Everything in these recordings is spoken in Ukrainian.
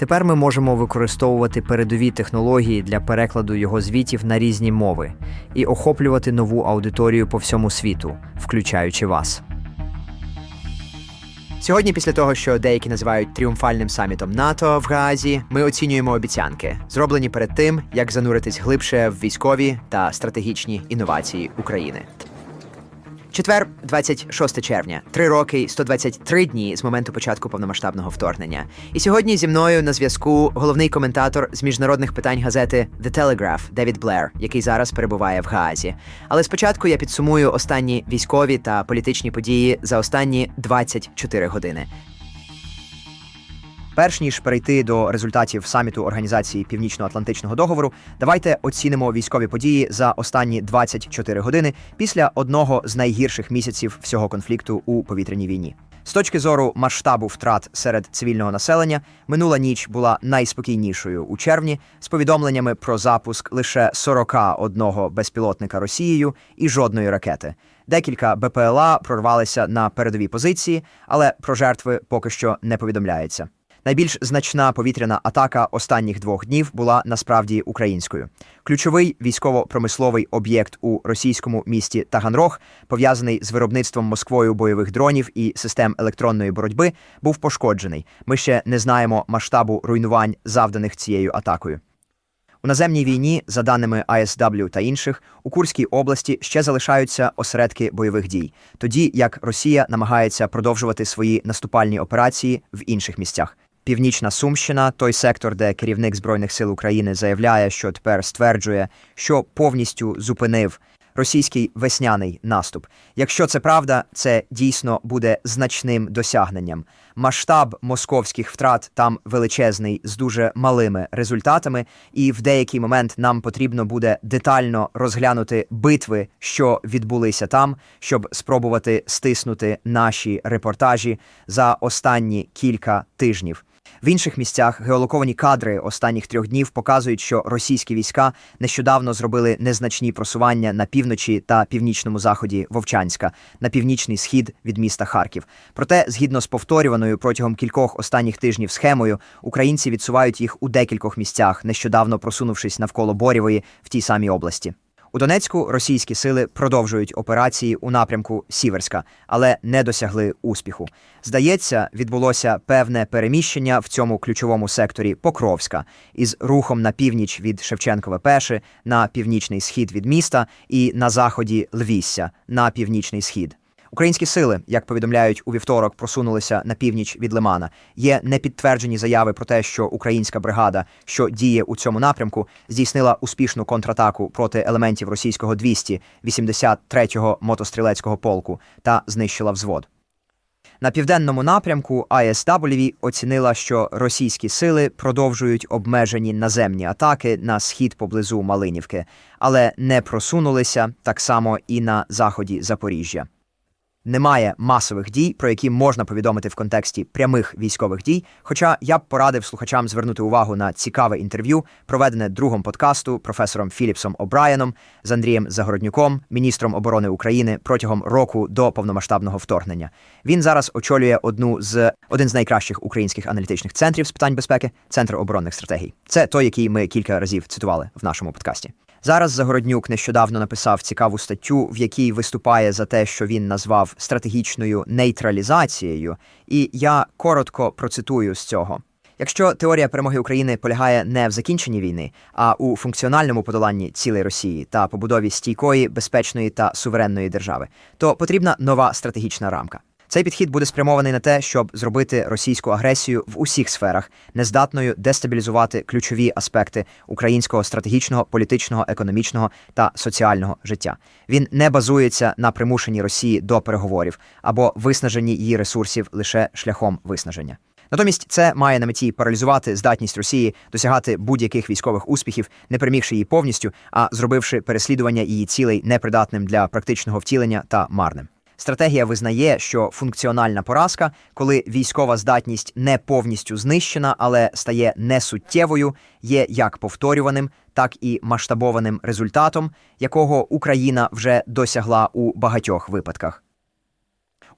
Тепер ми можемо використовувати передові технології для перекладу його звітів на різні мови і охоплювати нову аудиторію по всьому світу, включаючи вас. Сьогодні, після того, що деякі називають тріумфальним самітом НАТО в Гаазі, ми оцінюємо обіцянки, зроблені перед тим, як зануритись глибше в військові та стратегічні інновації України. Четвер, 26 червня, три роки, 123 дні з моменту початку повномасштабного вторгнення. І сьогодні зі мною на зв'язку головний коментатор з міжнародних питань газети The Telegraph Девід Блер, який зараз перебуває в Гаазі. Але спочатку я підсумую останні військові та політичні події за останні 24 години. Перш ніж перейти до результатів саміту Організації Північно-Атлантичного договору, давайте оцінимо військові події за останні 24 години після одного з найгірших місяців всього конфлікту у повітряній війні. З точки зору масштабу втрат серед цивільного населення, минула ніч була найспокійнішою у червні з повідомленнями про запуск лише 41 безпілотника Росією і жодної ракети. Декілька БПЛА прорвалися на передові позиції, але про жертви поки що не повідомляється. Найбільш значна повітряна атака останніх двох днів була насправді українською. Ключовий військово-промисловий об'єкт у російському місті Таганрог, пов'язаний з виробництвом Москвою бойових дронів і систем електронної боротьби, був пошкоджений. Ми ще не знаємо масштабу руйнувань, завданих цією атакою. У наземній війні, за даними ISW та інших, у Курській області ще залишаються осередки бойових дій, тоді як Росія намагається продовжувати свої наступальні операції в інших місцях. Північна Сумщина, той сектор, де керівник Збройних сил України заявляє, що тепер стверджує, що повністю зупинив російський весняний наступ. Якщо це правда, це дійсно буде значним досягненням. Масштаб московських втрат там величезний з дуже малими результатами, і в деякий момент нам потрібно буде детально розглянути битви, що відбулися там, щоб спробувати стиснути наші репортажі за останні кілька тижнів. В інших місцях геолоковані кадри останніх трьох днів показують, що російські війська нещодавно зробили незначні просування на півночі та північному заході Вовчанська, на північний схід від міста Харків. Проте, згідно з повторюваною протягом кількох останніх тижнів схемою, українці відсувають їх у декількох місцях, нещодавно просунувшись навколо Борєвої в тій самій області. У Донецьку російські сили продовжують операції у напрямку Сіверська, але не досягли успіху. Здається, відбулося певне переміщення в цьому ключовому секторі Покровська із рухом на північ від Шевченкове Пеши, на північний схід від міста і на заході Львісся на північний схід. Українські сили, як повідомляють у вівторок, просунулися на північ від Лимана. Є непідтверджені заяви про те, що українська бригада, що діє у цьому напрямку, здійснила успішну контратаку проти елементів російського 283-го мотострілецького полку та знищила взвод. На південному напрямку ISW оцінила, що російські сили продовжують обмежені наземні атаки на схід поблизу Малинівки, але не просунулися так само і на заході Запоріжжя. Немає масових дій, про які можна повідомити в контексті прямих військових дій. Хоча я б порадив слухачам звернути увагу на цікаве інтерв'ю, проведене другом подкасту професором Філіпсом О'Брайеном з Андрієм Загороднюком, міністром оборони України протягом року до повномасштабного вторгнення. Він зараз очолює одну з один з найкращих українських аналітичних центрів з питань безпеки Центр оборонних стратегій. Це той, який ми кілька разів цитували в нашому подкасті. Зараз Загороднюк нещодавно написав цікаву статтю, в якій виступає за те, що він назвав стратегічною нейтралізацією, і я коротко процитую з цього. Якщо теорія перемоги України полягає не в закінченні війни, а у функціональному подоланні цілей Росії та побудові стійкої, безпечної та суверенної держави, то потрібна нова стратегічна рамка. Цей підхід буде спрямований на те, щоб зробити російську агресію в усіх сферах нездатною дестабілізувати ключові аспекти українського стратегічного, політичного, економічного та соціального життя. Він не базується на примушенні Росії до переговорів або виснаженні її ресурсів лише шляхом виснаження. Натомість це має на меті паралізувати здатність Росії досягати будь-яких військових успіхів, не перемігши її повністю, а зробивши переслідування її цілей непридатним для практичного втілення та марним. Стратегія визнає, що функціональна поразка, коли військова здатність не повністю знищена, але стає несуттєвою, є як повторюваним, так і масштабованим результатом, якого Україна вже досягла у багатьох випадках.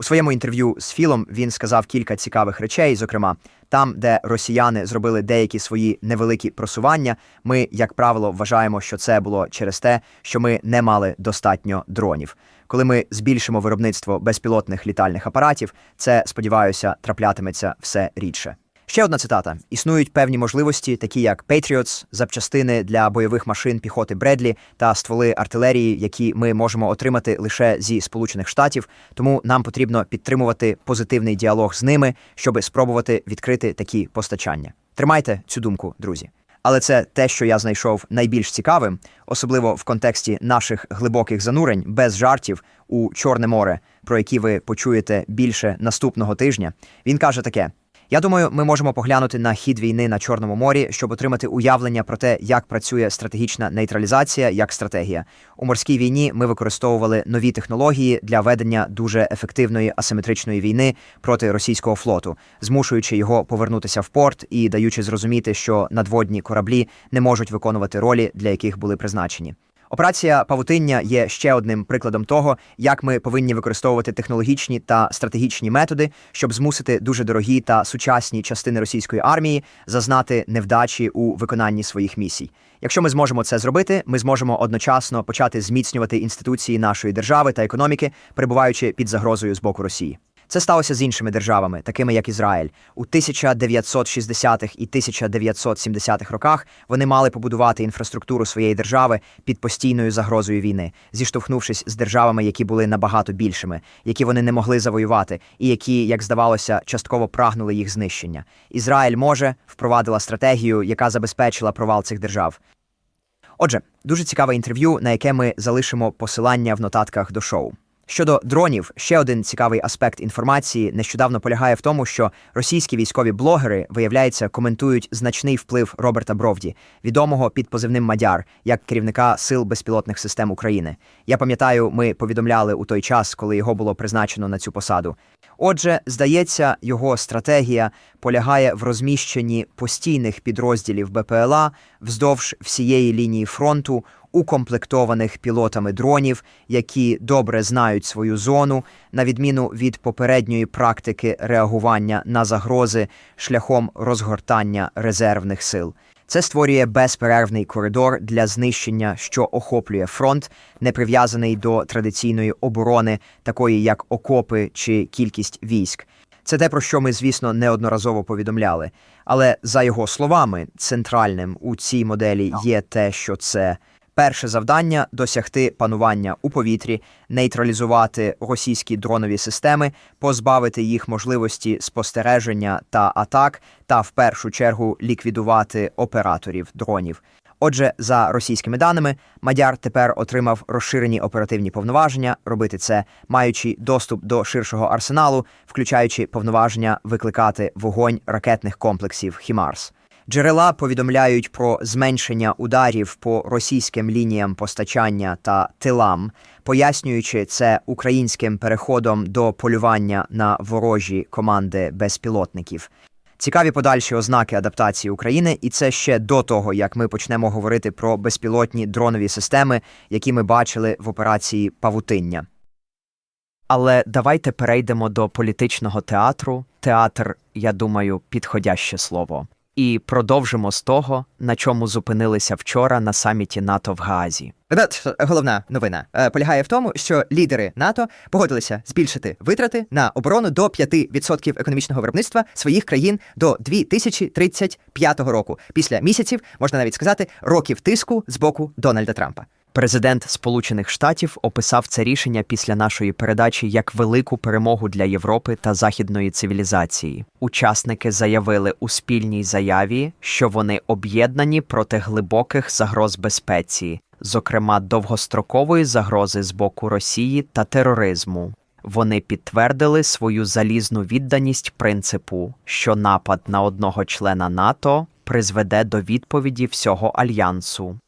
У своєму інтерв'ю з Філом він сказав кілька цікавих речей. Зокрема, там, де росіяни зробили деякі свої невеликі просування, ми, як правило, вважаємо, що це було через те, що ми не мали достатньо дронів. Коли ми збільшимо виробництво безпілотних літальних апаратів, це сподіваюся траплятиметься все рідше. Ще одна цитата: існують певні можливості, такі як Patriots, запчастини для бойових машин піхоти Бредлі та стволи артилерії, які ми можемо отримати лише зі Сполучених Штатів. Тому нам потрібно підтримувати позитивний діалог з ними, щоб спробувати відкрити такі постачання. Тримайте цю думку, друзі. Але це те, що я знайшов найбільш цікавим, особливо в контексті наших глибоких занурень без жартів у Чорне море, про які ви почуєте більше наступного тижня. Він каже таке. Я думаю, ми можемо поглянути на хід війни на Чорному морі, щоб отримати уявлення про те, як працює стратегічна нейтралізація як стратегія. У морській війні ми використовували нові технології для ведення дуже ефективної асиметричної війни проти російського флоту, змушуючи його повернутися в порт і даючи зрозуміти, що надводні кораблі не можуть виконувати ролі, для яких були призначені. Операція Павутиння є ще одним прикладом того, як ми повинні використовувати технологічні та стратегічні методи, щоб змусити дуже дорогі та сучасні частини російської армії зазнати невдачі у виконанні своїх місій. Якщо ми зможемо це зробити, ми зможемо одночасно почати зміцнювати інституції нашої держави та економіки, перебуваючи під загрозою з боку Росії. Це сталося з іншими державами, такими як Ізраїль. У 1960-х і 1970-х роках вони мали побудувати інфраструктуру своєї держави під постійною загрозою війни, зіштовхнувшись з державами, які були набагато більшими, які вони не могли завоювати, і які, як здавалося, частково прагнули їх знищення. Ізраїль може впровадила стратегію, яка забезпечила провал цих держав. Отже, дуже цікаве інтерв'ю, на яке ми залишимо посилання в нотатках до шоу. Щодо дронів, ще один цікавий аспект інформації нещодавно полягає в тому, що російські військові блогери, виявляється, коментують значний вплив Роберта Бровді, відомого під позивним Мадяр, як керівника сил безпілотних систем України. Я пам'ятаю, ми повідомляли у той час, коли його було призначено на цю посаду. Отже, здається, його стратегія полягає в розміщенні постійних підрозділів БПЛА вздовж всієї лінії фронту, укомплектованих пілотами дронів, які добре знають свою зону, на відміну від попередньої практики реагування на загрози шляхом розгортання резервних сил. Це створює безперервний коридор для знищення, що охоплює фронт, не прив'язаний до традиційної оборони, такої як окопи чи кількість військ. Це те, про що ми, звісно, неодноразово повідомляли. Але за його словами, центральним у цій моделі є те, що це перше завдання досягти панування у повітрі, нейтралізувати російські дронові системи, позбавити їх можливості спостереження та атак, та в першу чергу ліквідувати операторів дронів. Отже, за російськими даними, Мадяр тепер отримав розширені оперативні повноваження робити це, маючи доступ до ширшого арсеналу, включаючи повноваження викликати вогонь ракетних комплексів Хімарс. Джерела повідомляють про зменшення ударів по російським лініям постачання та тилам, пояснюючи це українським переходом до полювання на ворожі команди безпілотників. Цікаві подальші ознаки адаптації України, і це ще до того, як ми почнемо говорити про безпілотні дронові системи, які ми бачили в операції Павутиння. Але давайте перейдемо до політичного театру. Театр, я думаю, підходяще слово. І продовжимо з того, на чому зупинилися вчора на саміті НАТО в Гаазі. Головна новина е, полягає в тому, що лідери НАТО погодилися збільшити витрати на оборону до 5% економічного виробництва своїх країн до 2035 року. Після місяців можна навіть сказати років тиску з боку Дональда Трампа. Президент Сполучених Штатів описав це рішення після нашої передачі як велику перемогу для Європи та західної цивілізації. Учасники заявили у спільній заяві, що вони об'єднані проти глибоких загроз безпеці, зокрема довгострокової загрози з боку Росії та тероризму. Вони підтвердили свою залізну відданість принципу, що напад на одного члена НАТО призведе до відповіді всього альянсу.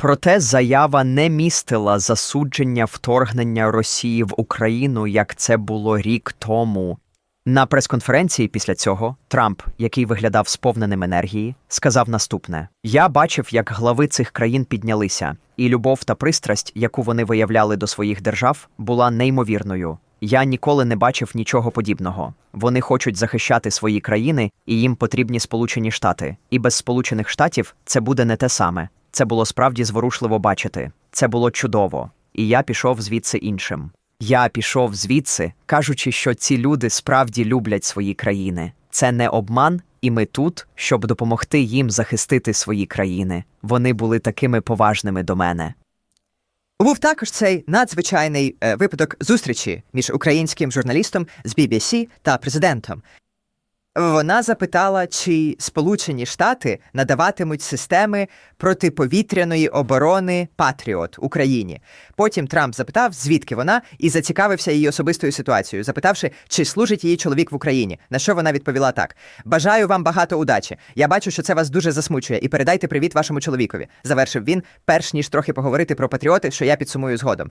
Проте заява не містила засудження вторгнення Росії в Україну, як це було рік тому. На прес-конференції після цього Трамп, який виглядав сповненим енергії, сказав наступне: Я бачив, як глави цих країн піднялися, і любов та пристрасть, яку вони виявляли до своїх держав, була неймовірною. Я ніколи не бачив нічого подібного. Вони хочуть захищати свої країни, і їм потрібні Сполучені Штати. І без Сполучених Штатів це буде не те саме. Це було справді зворушливо бачити. Це було чудово. І я пішов звідси іншим. Я пішов звідси, кажучи, що ці люди справді люблять свої країни. Це не обман, і ми тут, щоб допомогти їм захистити свої країни. Вони були такими поважними до мене. Був також цей надзвичайний е, випадок зустрічі між українським журналістом з BBC та президентом. Вона запитала, чи Сполучені Штати надаватимуть системи протиповітряної оборони Патріот Україні. Потім Трамп запитав, звідки вона, і зацікавився її особистою ситуацією, запитавши, чи служить її чоловік в Україні. На що вона відповіла так: Бажаю вам багато удачі. Я бачу, що це вас дуже засмучує, і передайте привіт вашому чоловікові. Завершив він, перш ніж трохи поговорити про патріоти, що я підсумую згодом.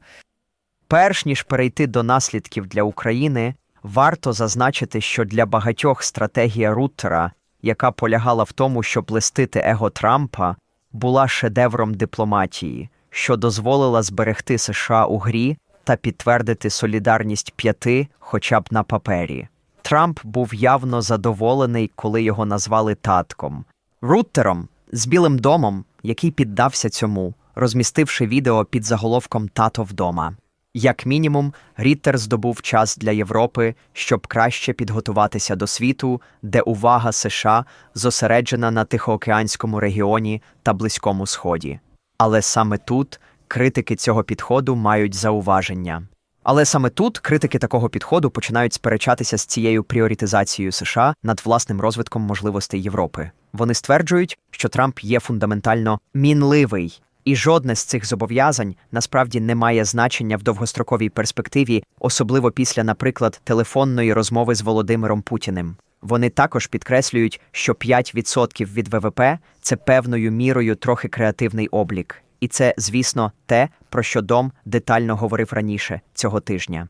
Перш ніж перейти до наслідків для України, варто зазначити, що для багатьох стратегія Руттера, яка полягала в тому, щоб листити его Трампа, була шедевром дипломатії, що дозволила зберегти США у грі та підтвердити солідарність п'яти, хоча б на папері. Трамп був явно задоволений, коли його назвали татком. Руттером з Білим домом, який піддався цьому, розмістивши відео під заголовком Тато вдома. Як мінімум, Ріттер здобув час для Європи, щоб краще підготуватися до світу, де увага США зосереджена на Тихоокеанському регіоні та Близькому Сході. Але саме тут критики цього підходу мають зауваження. Але саме тут критики такого підходу починають сперечатися з цією пріоритизацією США над власним розвитком можливостей Європи. Вони стверджують, що Трамп є фундаментально мінливий, і жодне з цих зобов'язань насправді не має значення в довгостроковій перспективі, особливо після, наприклад, телефонної розмови з Володимиром Путіним. Вони також підкреслюють, що 5% від ВВП це певною мірою трохи креативний облік. І це, звісно, те, про що Дом детально говорив раніше цього тижня.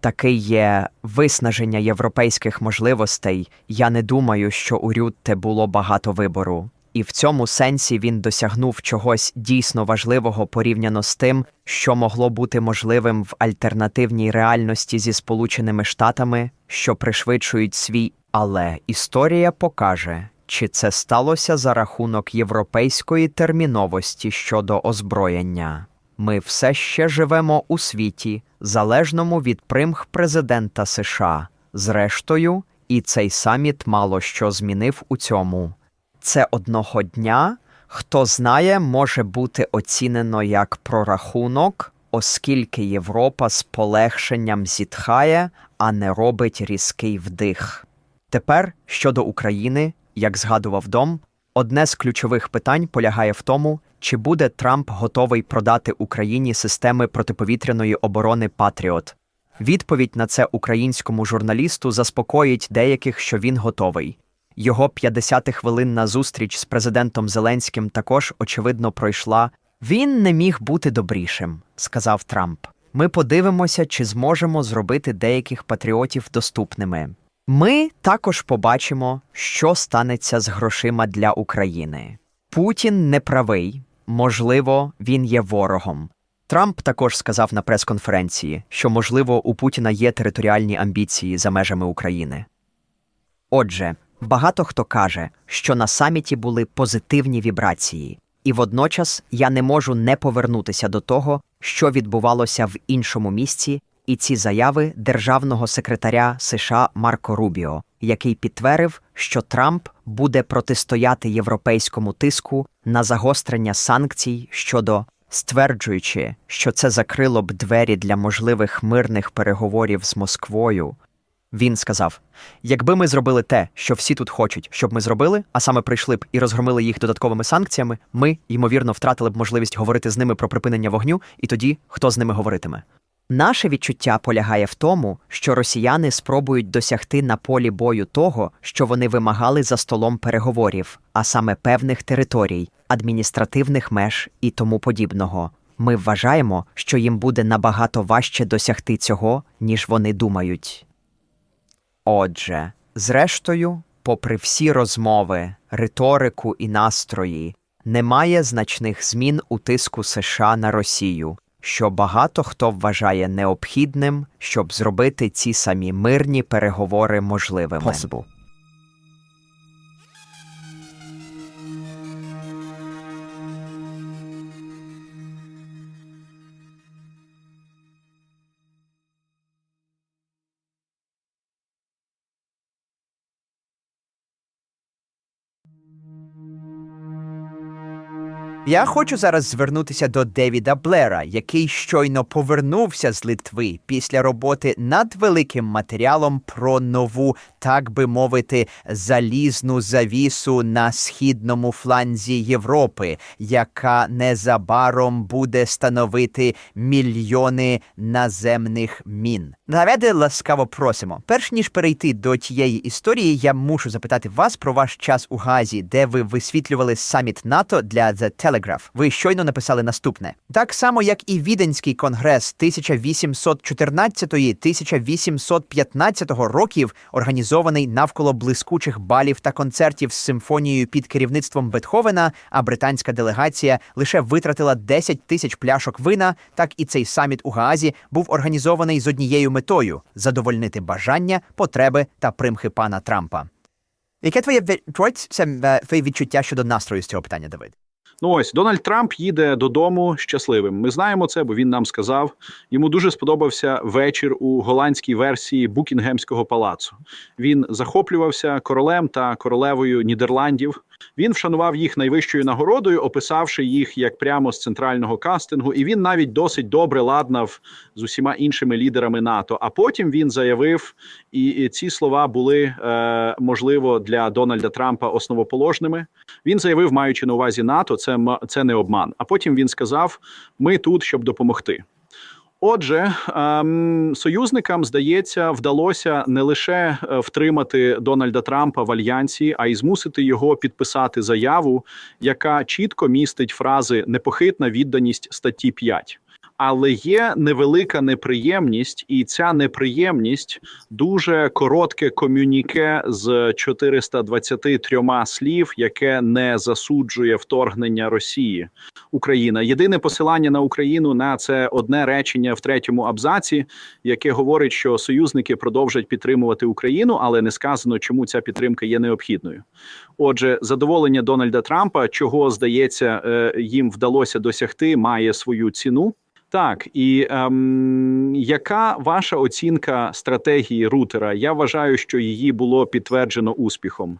Таке є виснаження європейських можливостей. Я не думаю, що у Рютте було багато вибору. І в цьому сенсі він досягнув чогось дійсно важливого порівняно з тим, що могло бути можливим в альтернативній реальності зі Сполученими Штатами, що пришвидшують свій. Але історія покаже, чи це сталося за рахунок європейської терміновості щодо озброєння. Ми все ще живемо у світі, залежному від примх президента США. Зрештою, і цей саміт мало що змінив у цьому. Це одного дня, хто знає, може бути оцінено як прорахунок, оскільки Європа з полегшенням зітхає, а не робить різкий вдих. Тепер щодо України, як згадував Дом, одне з ключових питань полягає в тому, чи буде Трамп готовий продати Україні системи протиповітряної оборони Патріот. Відповідь на це українському журналісту заспокоїть деяких, що він готовий. Його 50-хвилинна зустріч з президентом Зеленським також, очевидно, пройшла. Він не міг бути добрішим, сказав Трамп. Ми подивимося, чи зможемо зробити деяких патріотів доступними. Ми також побачимо, що станеться з грошима для України. Путін не правий, можливо, він є ворогом. Трамп також сказав на прес-конференції, що, можливо, у Путіна є територіальні амбіції за межами України. Отже, багато хто каже, що на саміті були позитивні вібрації, і водночас я не можу не повернутися до того, що відбувалося в іншому місці, і ці заяви державного секретаря США Марко Рубіо, який підтвердив, що Трамп буде протистояти європейському тиску на загострення санкцій щодо стверджуючи, що це закрило б двері для можливих мирних переговорів з Москвою. Він сказав: якби ми зробили те, що всі тут хочуть, щоб ми зробили, а саме прийшли б і розгромили їх додатковими санкціями, ми, ймовірно, втратили б можливість говорити з ними про припинення вогню, і тоді хто з ними говоритиме. Наше відчуття полягає в тому, що росіяни спробують досягти на полі бою того, що вони вимагали за столом переговорів, а саме певних територій, адміністративних меж і тому подібного. Ми вважаємо, що їм буде набагато важче досягти цього, ніж вони думають. Отже, зрештою, попри всі розмови, риторику і настрої, немає значних змін у тиску США на Росію, що багато хто вважає необхідним, щоб зробити ці самі мирні переговори можливими. Я хочу зараз звернутися до Девіда Блера, який щойно повернувся з Литви після роботи над великим матеріалом про нову, так би мовити, залізну завісу на східному фланзі Європи, яка незабаром буде становити мільйони наземних мін. Наведе ласкаво просимо. Перш ніж перейти до тієї історії, я мушу запитати вас про ваш час у Газі, де ви висвітлювали саміт НАТО для The Telegraph. Ви щойно написали наступне: так само, як і Віденський конгрес 1814-1815 років, організований навколо блискучих балів та концертів з симфонією під керівництвом Бетховена, а британська делегація лише витратила 10 тисяч пляшок вина. Так і цей саміт у Гаазі був організований з однією метою задовольнити бажання, потреби та примхи пана Трампа. Яке твоє е, твоє відчуття щодо настрою з цього питання, Давид? Ну ось Дональд Трамп їде додому щасливим. Ми знаємо це, бо він нам сказав. Йому дуже сподобався вечір у голландській версії Букінгемського палацу. Він захоплювався королем та королевою Нідерландів. Він вшанував їх найвищою нагородою, описавши їх як прямо з центрального кастингу. І він навіть досить добре ладнав з усіма іншими лідерами НАТО. А потім він заявив, і, ці слова були е, можливо для Дональда Трампа основоположними. Він заявив, маючи на увазі НАТО, це м- це не обман. А потім він сказав: ми тут, щоб допомогти. Отже, ем, союзникам здається, вдалося не лише е, втримати Дональда Трампа в альянсі, а й змусити його підписати заяву, яка чітко містить фрази непохитна відданість статті 5. Але є невелика неприємність, і ця неприємність дуже коротке комюніке з 423 слів, яке не засуджує вторгнення Росії. Україна. Єдине посилання на Україну на це одне речення в третьому абзаці, яке говорить, що союзники продовжать підтримувати Україну, але не сказано, чому ця підтримка є необхідною. Отже, задоволення Дональда Трампа, чого здається, е, їм вдалося досягти, має свою ціну. Так, і ем, яка ваша оцінка стратегії рутера? Я вважаю, що її було підтверджено успіхом.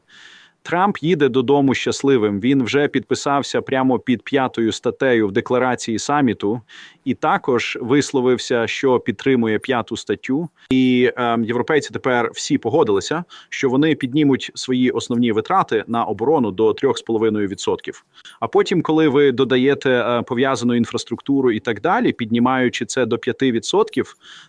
Трамп їде додому щасливим. Він вже підписався прямо під п'ятою статтею в декларації саміту, і також висловився, що підтримує п'яту статтю. І е, європейці тепер всі погодилися, що вони піднімуть свої основні витрати на оборону до 3,5%. А потім, коли ви додаєте е, пов'язану інфраструктуру і так далі, піднімаючи це до 5%,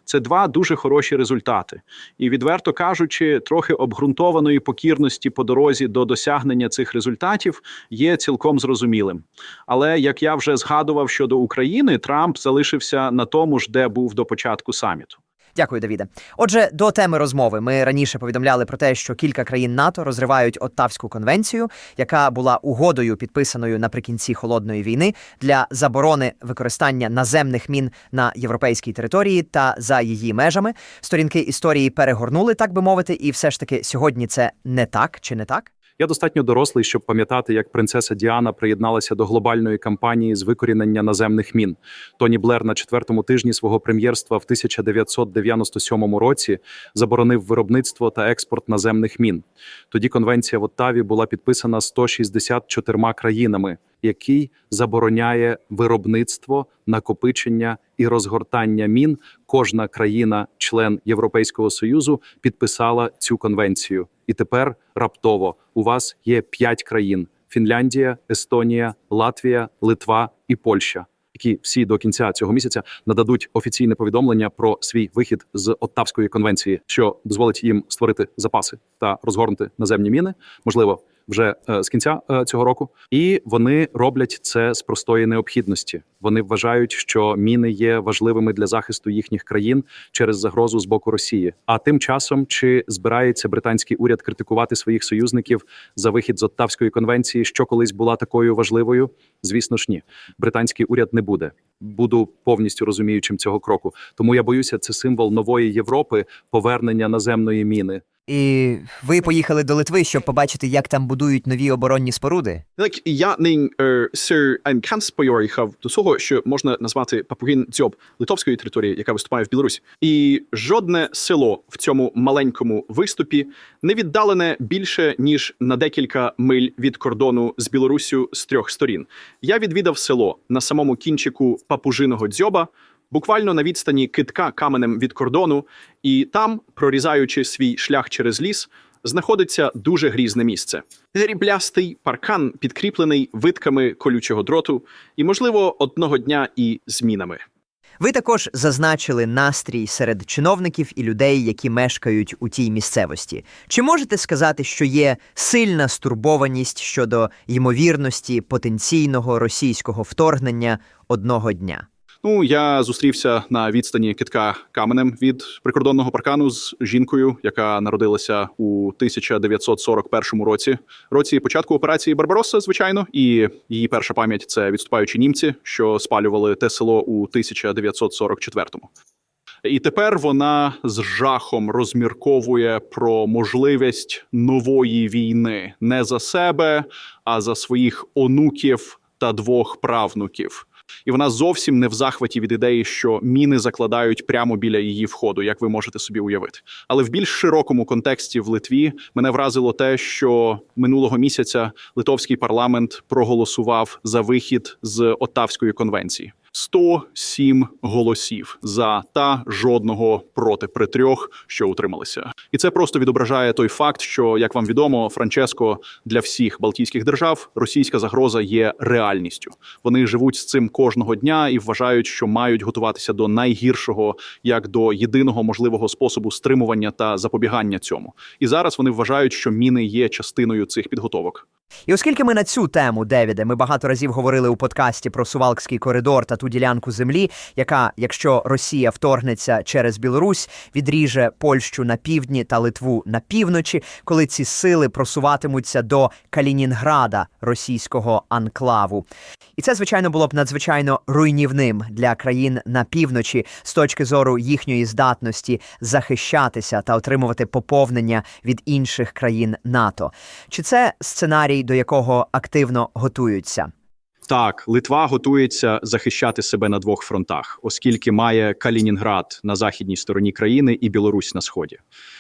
це два дуже хороші результати. І відверто кажучи, трохи обґрунтованої покірності по дорозі до досягнення цих результатів є цілком зрозумілим. Але як я вже згадував щодо України, Трамп залишився на тому ж, де був до початку саміту. Дякую, Давіде. Отже, до теми розмови ми раніше повідомляли про те, що кілька країн НАТО розривають Оттавську конвенцію, яка була угодою, підписаною наприкінці холодної війни для заборони використання наземних мін на європейській території та за її межами. Сторінки історії перегорнули, так би мовити, і все ж таки сьогодні це не так чи не так? Я достатньо дорослий, щоб пам'ятати, як принцеса Діана приєдналася до глобальної кампанії з викорінення наземних мін. Тоні Блер на четвертому тижні свого прем'єрства в 1997 році заборонив виробництво та експорт наземних мін. Тоді конвенція в Оттаві була підписана 164 країнами, який забороняє виробництво, накопичення і розгортання мін. Кожна країна, член Європейського союзу, підписала цю конвенцію. І тепер раптово у вас є п'ять країн: Фінляндія, Естонія, Латвія, Литва і Польща. які всі до кінця цього місяця нададуть офіційне повідомлення про свій вихід з Оттавської конвенції, що дозволить їм створити запаси та розгорнути наземні міни, можливо, вже е, з кінця е, цього року. І вони роблять це з простої необхідності. Вони вважають, що міни є важливими для захисту їхніх країн через загрозу з боку Росії. А тим часом чи збирається британський уряд критикувати своїх союзників за вихід з Оттавської конвенції, що колись була такою важливою? Звісно ж, ні. Британський уряд не буде. Буду повністю розуміючим цього кроку. Тому я боюся, це символ нової Європи, повернення наземної міни. І ви поїхали до Литви, щоб побачити, як там будують нові оборонні споруди. Так, я не е, Анканс поїхав до того, що можна назвати Папугін дзьоб литовської території, яка виступає в Білорусі. І жодне село в цьому маленькому виступі не віддалене більше ніж на декілька миль від кордону з Білоруссю з трьох сторін. Я відвідав село на самому кінчику папужиного дзьоба. Буквально на відстані китка каменем від кордону, і там, прорізаючи свій шлях через ліс, знаходиться дуже грізне місце. Ріблястий паркан, підкріплений витками колючого дроту, і, можливо, одного дня і змінами. Ви також зазначили настрій серед чиновників і людей, які мешкають у тій місцевості. Чи можете сказати, що є сильна стурбованість щодо ймовірності потенційного російського вторгнення одного дня? Ну, я зустрівся на відстані китка каменем від прикордонного паркану з жінкою, яка народилася у 1941 році, році початку операції Барбаросса, звичайно, і її перша пам'ять це відступаючі німці, що спалювали те село у 1944-му. І тепер вона з жахом розмірковує про можливість нової війни не за себе, а за своїх онуків та двох правнуків. І вона зовсім не в захваті від ідеї, що міни закладають прямо біля її входу, як ви можете собі уявити. Але в більш широкому контексті в Литві мене вразило те, що минулого місяця литовський парламент проголосував за вихід з Оттавської конвенції. 107 голосів за та жодного проти при трьох, що утрималися, і це просто відображає той факт, що як вам відомо, Франческо для всіх балтійських держав російська загроза є реальністю. Вони живуть з цим кожного дня і вважають, що мають готуватися до найгіршого, як до єдиного можливого способу стримування та запобігання цьому. І зараз вони вважають, що міни є частиною цих підготовок. І оскільки ми на цю тему, Девіде, ми багато разів говорили у подкасті про Сувалкський коридор та ту ділянку землі, яка, якщо Росія вторгнеться через Білорусь, відріже Польщу на півдні та Литву на півночі, коли ці сили просуватимуться до Калінінграда, російського анклаву. І це, звичайно, було б надзвичайно руйнівним для країн на півночі з точки зору їхньої здатності захищатися та отримувати поповнення від інших країн НАТО. Чи це сценарій, до якого активно готуються? Так, Литва готується захищати себе на двох фронтах, оскільки має Калінінград на західній стороні країни і Білорусь на сході.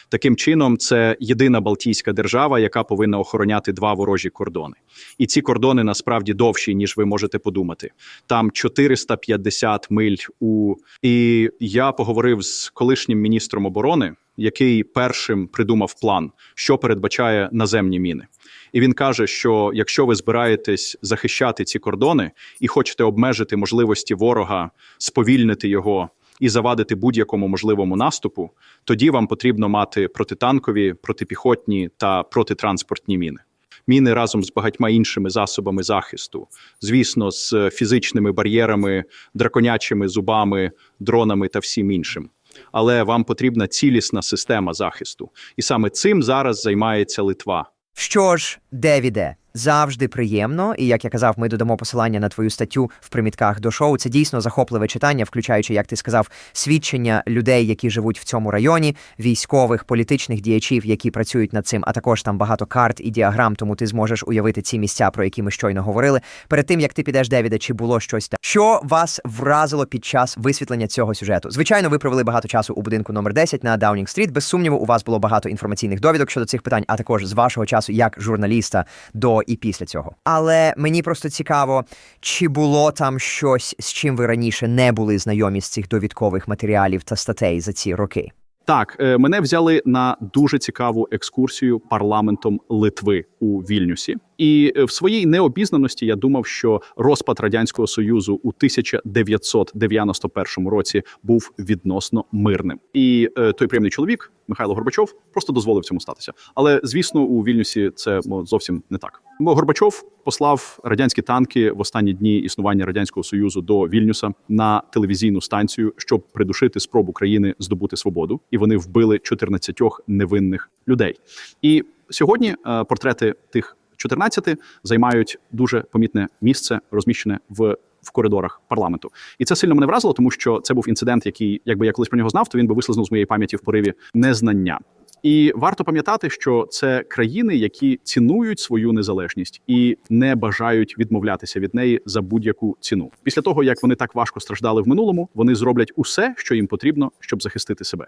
Таким чином, це єдина Балтійська держава, яка повинна охороняти два ворожі кордони. І ці кордони насправді довші, ніж ви можете подумати. Там 450 миль у і я поговорив з колишнім міністром оборони, який першим придумав план, що передбачає наземні міни. І він каже, що якщо ви збираєтесь захищати ці кордони і хочете обмежити можливості ворога, сповільнити його і завадити будь-якому можливому наступу, тоді вам потрібно мати протитанкові, протипіхотні та протитранспортні міни. Міни разом з багатьма іншими засобами захисту, звісно, з фізичними бар'єрами, драконячими зубами, дронами та всім іншим. Але вам потрібна цілісна система захисту, і саме цим зараз займається Литва. Що ж, Девіде, завжди приємно, і як я казав, ми додамо посилання на твою статтю в примітках до шоу. Це дійсно захопливе читання, включаючи, як ти сказав, свідчення людей, які живуть в цьому районі, військових, політичних діячів, які працюють над цим, а також там багато карт і діаграм, тому ти зможеш уявити ці місця, про які ми щойно говорили. Перед тим як ти підеш, Девіде, чи було щось там, що вас вразило під час висвітлення цього сюжету? Звичайно, ви провели багато часу у будинку номер 10 на Даунінг Стріт. Без сумніву, у вас було багато інформаційних довідок щодо цих питань, а також з вашого часу як журналіста до і після цього. Але мені просто цікаво, чи було там щось, з чим ви раніше не були знайомі з цих довідкових матеріалів та статей за ці роки. Так, е, мене взяли на дуже цікаву екскурсію парламентом Литви у Вільнюсі, І е, в своїй необізнаності я думав, що розпад радянського союзу у 1991 році був відносно мирним. І е, той приємний чоловік Михайло Горбачов просто дозволив цьому статися. Але звісно, у Вільнюсі це ну, зовсім не так. Бо Горбачов послав радянські танки в останні дні існування радянського союзу до Вільнюса на телевізійну станцію, щоб придушити спробу країни здобути свободу, і вони вбили 14 невинних людей. І сьогодні е, портрети тих 14 займають дуже помітне місце, розміщене в. В коридорах парламенту, і це сильно мене вразило, тому що це був інцидент, який, якби я колись про нього знав, то він би вислизнув з моєї пам'яті в пориві незнання. І варто пам'ятати, що це країни, які цінують свою незалежність і не бажають відмовлятися від неї за будь-яку ціну. Після того як вони так важко страждали в минулому, вони зроблять усе, що їм потрібно, щоб захистити себе.